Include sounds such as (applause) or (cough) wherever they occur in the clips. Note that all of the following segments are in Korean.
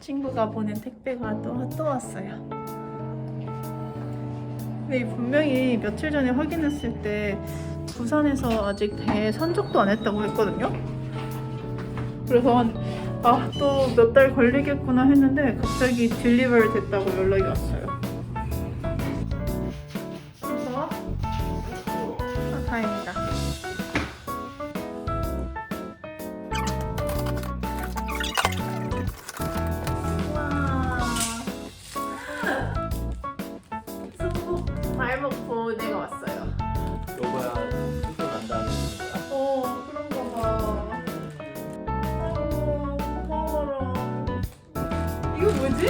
친구가 보낸 택배가 또, 또 왔어요. 근데 분명히 며칠 전에 확인했을 때 부산에서 아직 배 선적도 안 했다고 했거든요. 그래서 아 또 몇 달 걸리겠구나 했는데 갑자기 딜리버리 됐다고 연락이 왔어요.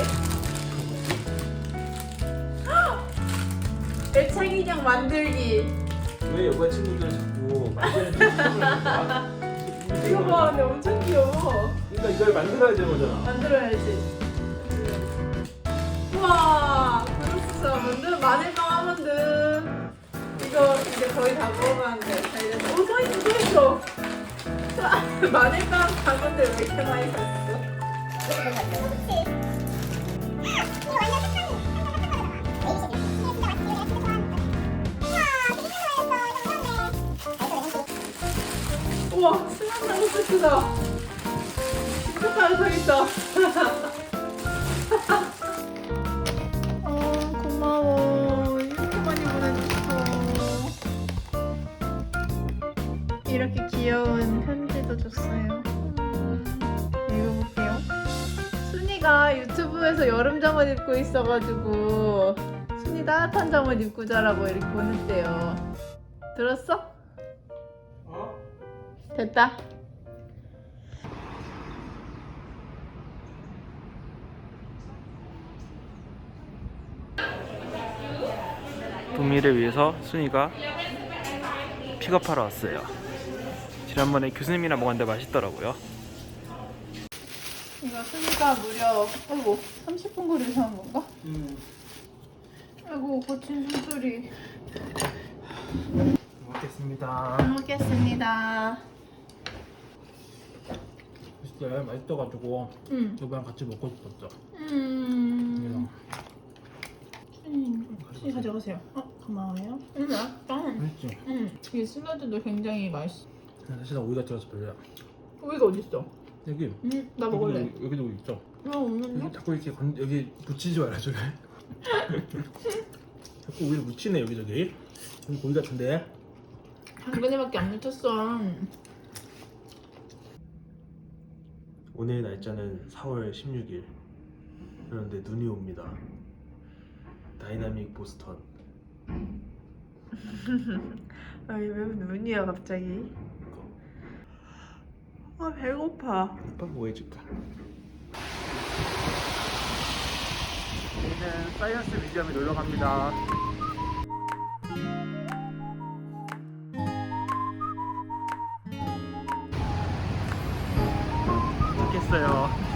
뭐지? 애착 인형 만들기. 왜 여보 친구들 자꾸 만드는? (laughs) 이거 봐, 근데 엄청 귀여워. 그러니까 이걸 만들어야 되는 거잖아. 만들어야지. 우와, 그렇어. 만든 마늘빵 아몬드. 이거 이제 거의 다 먹어봤는데 잘 됐어. 오, 서 있어, 서 있어. 마늘빵 아몬드 왜 이렇게 많이 샀어? 우와, 수납장도 세트다. 진짜 잘 사겠다. (laughs) 순이가 유튜브에서 여름 잠옷 입고 있어가지고 순이 따뜻한 잠옷 입고 자라고 이렇게 보냈대요. 들었어? 어? 됐다. 동미를 위해서 순이가 픽업하러 왔어요. 지난번에 교수님이랑 먹었는데 맛있더라고요. 이거 순이가 무려 아이고 30분 거리에서 한 건가? 음. 아이고 거친 숨소리. 먹겠습니다. 잘 먹겠습니다. 글쎄 맛있어가지고 음. 여보랑 같이 먹고 싶었죠. 음. 순이 순이 가져가세요. 어 고마워요. 음 맛있다. 맛있지? 음. 이 샐러드도 굉장히 맛있어. 사실 나 오이가 들어서 별로야. 어디 있어? 여기. 음, 나 먹을래. 여기, 여기도 오이 있죠. 나 없는데? 여기 자꾸 이렇게 건, 여기 붙이지 말아 (laughs) 저기. 자꾸 오이를 묻히네 여기저기. 여기 고기 같은데. 당근에밖에 안 묻혔어. 오늘 날짜는 4월 16일. 그런데 눈이 옵니다. 다이나믹 보스턴. (laughs) 아왜 눈이야 갑자기? 아 배고파. 오빠 뭐 해줄까? 우리는 사이언스 뮤지엄에 놀러 갑니다. 좋겠어요.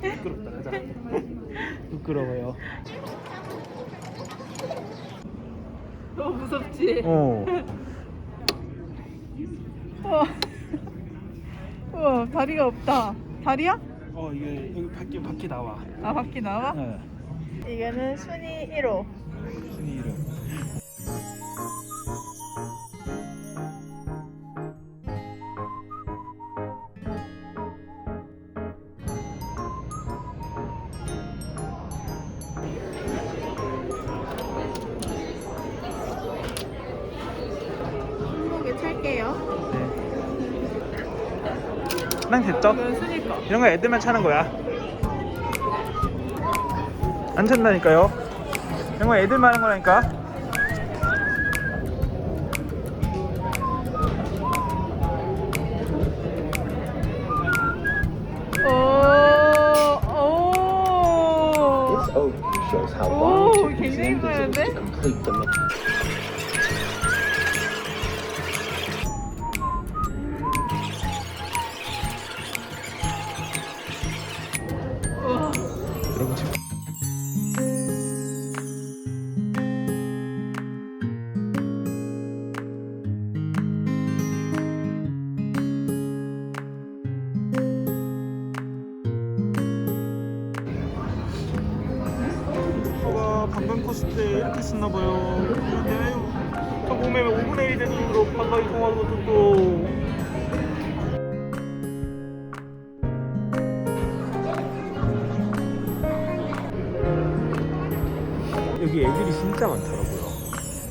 부끄럽다 가자. (laughs) 부끄러워요. 너무 무섭지? 어. 우와. 우와 다리가 없다. 다리야? 어 이게 여기 밖에 밖에 나와. 아 밖에 나와? 네. 이거는 순이 1호. 순이 이름. 할게요. 네. 그냥 됐죠? 이런 거 애들만 차는 거야. 안 찬다니까요. 이런 거 애들만 하는 거라니까. 어, 어. 오, 오. 오, 굉장히 좋은데? 코스 때 이렇게 썼나 봐요. 그런데 저 몸에 5분의 1 되는 힘으로 바다 이동하는 것도 또 여기 애들이 진짜 많더라고요.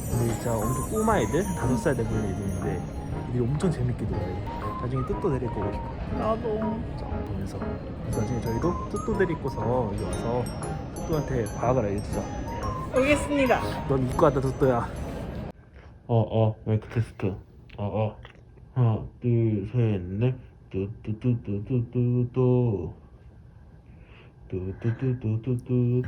근데 진짜 엄청 꼬마 애들, 다섯 살 돼 보이는 애들인데 애들이 엄청 재밌게 놀아요. 나중에 뚜또 데리고 오고 싶어요. 나도. 보면서 그래서 나중에 저희도 뚜또 데리고서 여기 와서 뚜또한테 과학을 알려주자. 오겠습니다. 넌 이과다 뚜또야. 어어 마이크 테스트 어어 하나 둘셋넷 뚜뚜뚜뚜뚜뚜뚜 뚜 뚜뚜뚜뚜뚜뚜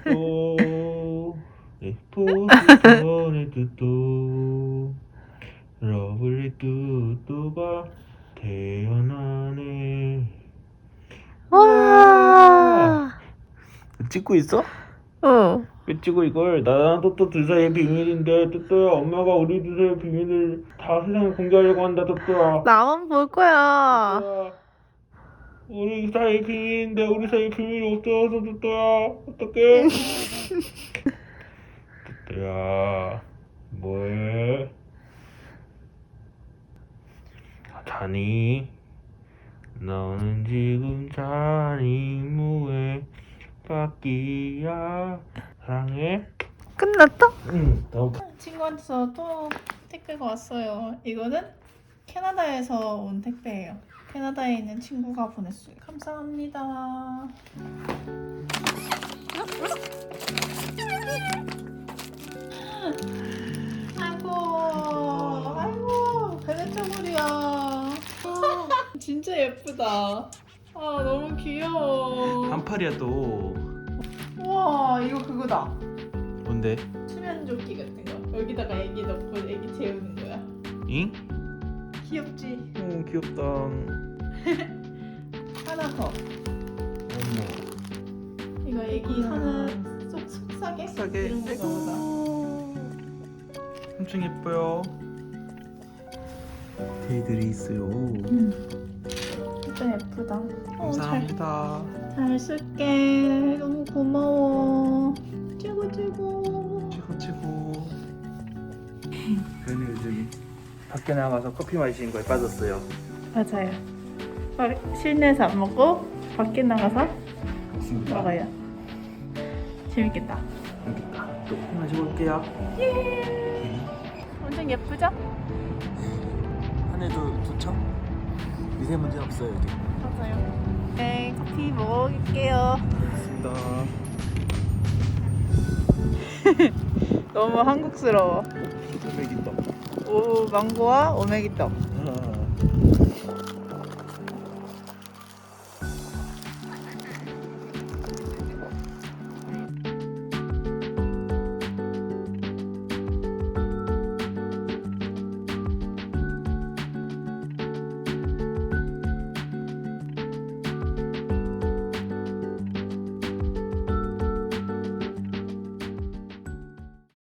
에포스톤의 뚜뚜 러블리 뚜뚜가 태어나네 와. 찍고 있어? 어. 왜 찍어 이걸 나랑 또또 둘 사이의 비밀인데 또또야 엄마가 우리 둘 사이의 비밀을 다 세상에 공개하려고 한다 또또야 나만 볼 거야. 또또야 우리 사이 비밀인데 우리 사이 비밀이 없어서 또또야 어떡해? (laughs) 또또야 뭐해? 아, 자니? 너는 지금 자니? 뭐해 바퀴야 사랑해 끝났다? 응너 친구한테서 또 택배가 왔어요. 이거는 캐나다에서 온 택배예요. 캐나다에 있는 친구가 보냈어요. 감사합니다. 아이고, 아이고, 베네토물이야. (laughs) 진짜 예쁘다. 아, 너무 귀여워. 반팔이야 또. 우와, 이거 그거다. 뭔데? 수면조끼 같은 거. 여기다가 애기 넣고 애기 재우는 거야. 잉? 귀엽지? 오 귀엽다. (laughs) 하나 더. 이거 애기 하나 속 속삭에? 속삭에. 이런 보다. 엄청 예뻐요. 데이들이 있어요. 진짜 예쁘다. 어, 잘, 감사합니다. 잘 쓸게. 너무 고마워. 최고 최고. 최고 최고. (laughs) 저는 요즘 밖에 나가서 커피 마시는 거에 빠졌어요. 맞아요. 아, 실내에서 안 먹고 밖에 나가서 맞습니다. 먹어요. 재밌겠다. 여기다 또 마셔볼게요. 엄청 예쁘죠? 한 해도 좋죠? 미세먼지 없어요 여기. 맞아요. 네, 커피 먹을게요. 알겠습니다. (laughs) 너무 한국스러워. 소맥이떡. 오, 망고와 오메기떡.